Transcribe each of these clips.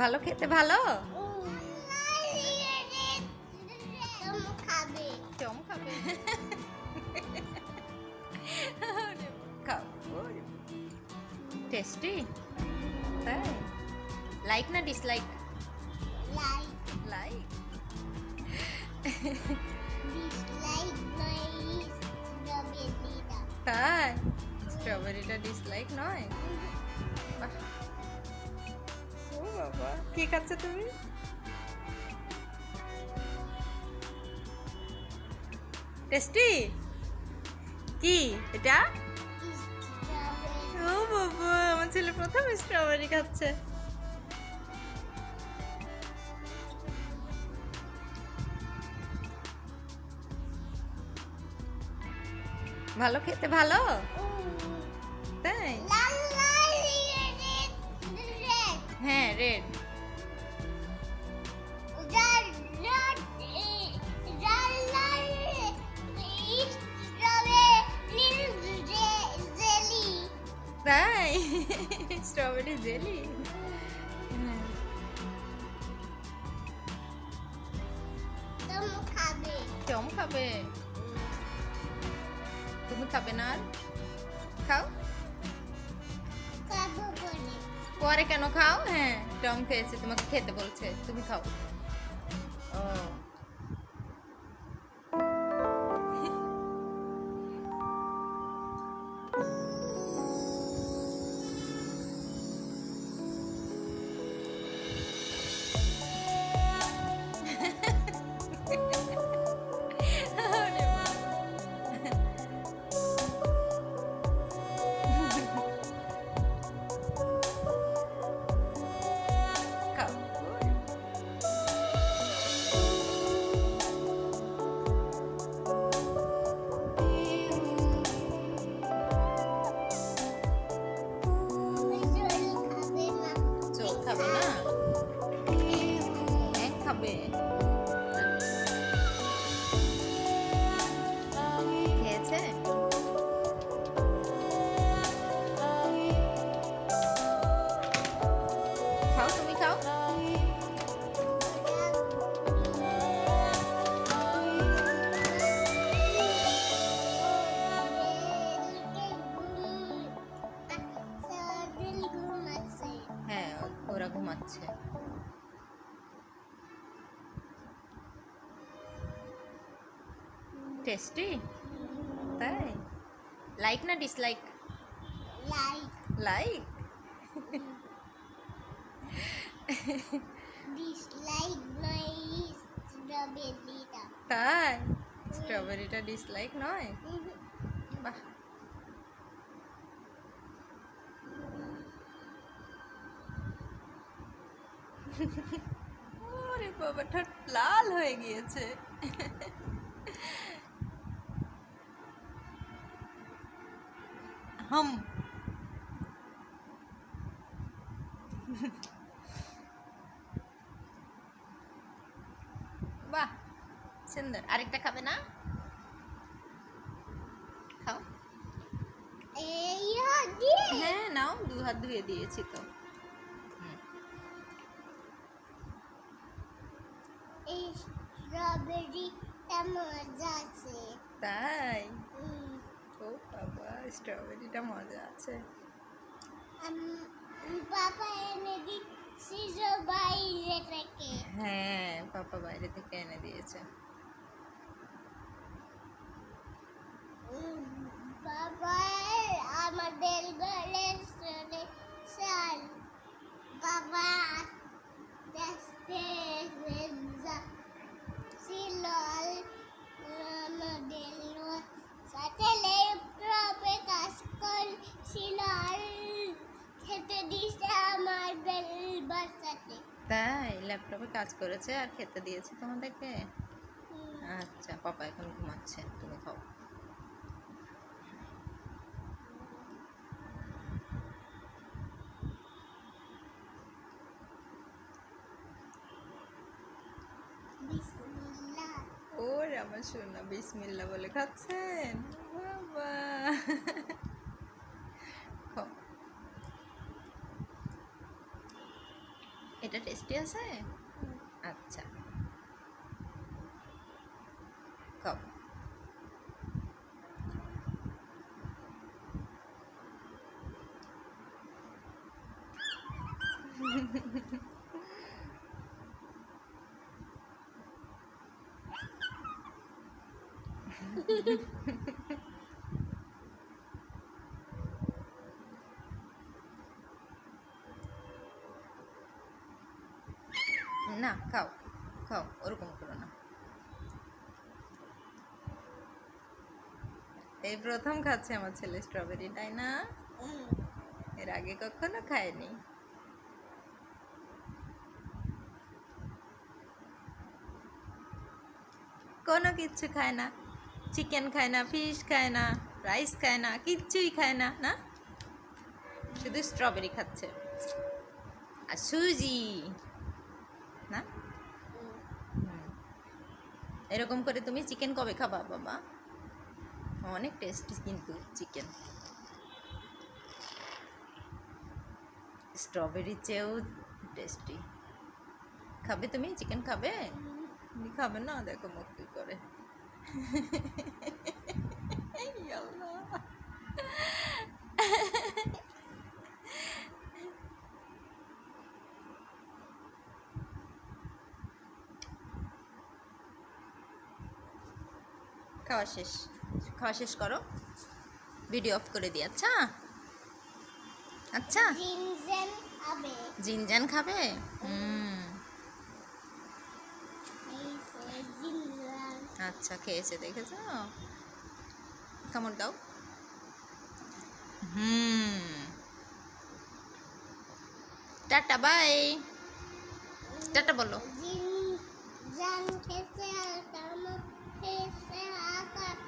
ভালো খেতে ভালো? টেস্টি? তাই? লাইক না ডিসলাইক লাইক লাইক ডিসলাইক নাই স্ট্রবেরিটা ডিসলাইক নয়? বাবা। কি খাচ্ছ তুমি? টেস্টি? কি এটা? ও বাবা আমার ছেলে প্রথম স্ট্রবেরি খাচ্ছে। ভালো খেতে ভালো? তাই? হ্যাঁ রেড। তাই? Strawberry jelly? খাবে। চম খাবে। তুমি খাবে না আর? খাও। পরে কেন খাও? হ্যাঁ টম খেয়েছে তোমাকে খেতে বলছে তুমি খাও। টেস্টি তাই? লাইক না ডিসলাইক লাইক লাইক ডিসলাইক নাই স্ট্রবেরিটা তাই? স্ট্রবেরিটা ডিসলাইক নয়? বাহ। ওরে বাবা ঠোঁট লাল হয়ে গিয়েছে। হাম বাহ সুন্দর। আরেকটা খাবে না? খাও। হ্যাঁ নাও দু হাত ধুয়ে দিয়েছি তো। স্ট্রবেরিটা মজা আছে। তাই? ও বাবা স্ট্রবেরিটা মজা আছে। পাপা এনে দিচ্ছিল বাইরে থেকে। হ্যাঁ পাপা বাইরে থেকে এনে দিয়েছে। বাবা ল্যাপটপে কাজ করেছে আর খেতে দিয়েছে তোমাদেরকে? আচ্ছা পাপা এখন ঘুমাচ্ছে তুমি খাও। ওর আমার সোনা বিসমিল্লা বলে খাচ্ছেন? বাবা খাও এটা টেস্টি আছে? আচ্ছা। খাও না খাও খাও ওরকম করো না এই প্রথম খাচ্ছে আমার ছেলে স্ট্রবেরি তাই না? এর আগে কখনো খায়নি। কোনো কিচ্ছু খায় না। চিকেন খায় না ফিশ খায় না রাইস খায় না, কিচ্ছুই খায় না না? শুধু স্ট্রবেরি খাচ্ছে। আর সুজি, না? এরকম করে তুমি চিকেন কবে খাবা, বাবা? অনেক টেস্টি কিন্তু চিকেন স্ট্রবেরি চেয়েও টেস্টি খাবে তুমি? চিকেন খাবে? তুমি খাবে না? দেখো মুখ কি করে। খাওয়া শেষ। খাওয়া শেষ করো। ভিডিও অফ করে দিই আচ্ছা? আচ্ছা? জিনজেন খাবে। হুম। আচ্ছা খেয়েছে দেখেছ? কেমন দাও। হুম। Tata bye. টাটা বলো। জিনজান খেতে আকাম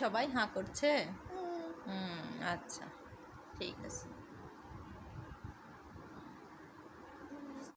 সবাই হাঁ করছে? হুম। আচ্ছা ঠিক আছে।